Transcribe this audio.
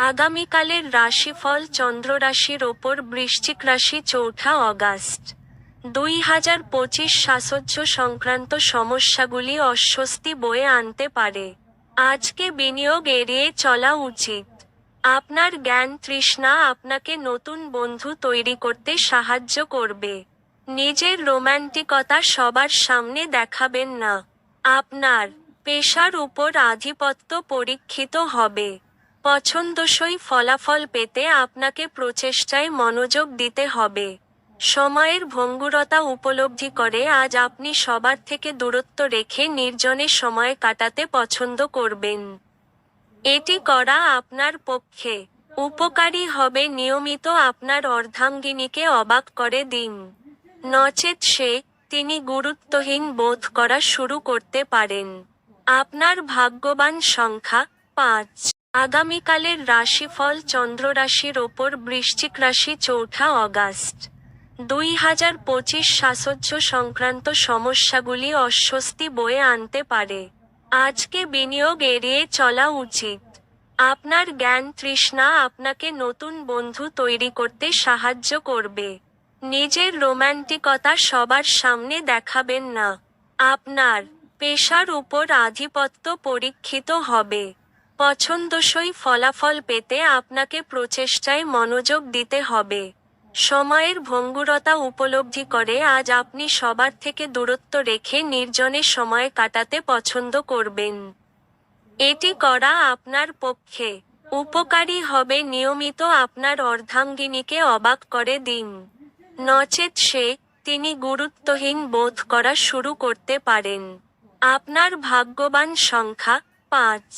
আগামীকালের রাশিফল চন্দ্র রাশির ওপর বৃশ্চিক রাশি চৌঠা অগাস্ট। দুই হাজার পঁচিশ সাসহ্য সংক্রান্ত সমস্যাগুলি অস্বস্তি বয়ে আনতে পারে। আজকে বিনিয়োগ এড়িয়ে চলা উচিত। আপনার জ্ঞান তৃষ্ণা আপনাকে নতুন বন্ধু তৈরি করতে সাহায্য করবে। নিজের রোম্যান্টিকতা সবার সামনে দেখাবেন না। আপনার পেশার উপর আধিপত্য পরীক্ষিত হবে। পছন্দসই ফলাফল পেতে আপনাকে প্রচেষ্টায় মনোযোগ দিতে হবে। সময়ের ভঙ্গুরতা উপলব্ধি করে আজ আপনি সবার থেকে দূরত্ব রেখে নির্জনে সময় কাটাতে পছন্দ করবেন। এটি করা আপনার পক্ষে উপকারী হবে নিয়মিত আপনার অর্ধাঙ্গিনীকে অবাক করে দিন। নচেত সে তিনি গুরুত্বহীন বোধ করা শুরু করতে পারেন। আপনার ভাগ্যবান সংখ্যা পাঁচ। আগামীকালের রাশিফল চন্দ্র রাশির ওপর বৃশ্চিক রাশি চৌঠা অগাস্ট। দুই হাজার পঁচিশ সাসহ্য সংক্রান্ত সমস্যাগুলি অস্বস্তি বয়ে আনতে পারে। আজকে বিনিয়োগ এড়িয়ে চলা উচিত। আপনার জ্ঞান তৃষ্ণা আপনাকে নতুন বন্ধু তৈরি করতে সাহায্য করবে। নিজের রোম্যান্টিকতা সবার সামনে দেখাবেন না। আপনার পেশার উপর আধিপত্য পরীক্ষিত হবে। পছন্দসই ফলাফল পেতে আপনাকে প্রচেষ্টায় মনোযোগ দিতে হবে। সময়ের ভঙ্গুরতা উপলব্ধি করে আজ আপনি সবার থেকে দূরত্ব রেখে নির্জনে সময় কাটাতে পছন্দ করবেন। এটি করা আপনার পক্ষে। উপকারী হবে নিয়মিত আপনার অর্ধাঙ্গিনীকে অবাক করে দিন। নচেত সে তিনি গুরুত্বহীন বোধ করা শুরু করতে পারেন। আপনার ভাগ্যবান সংখ্যা পাঁচ।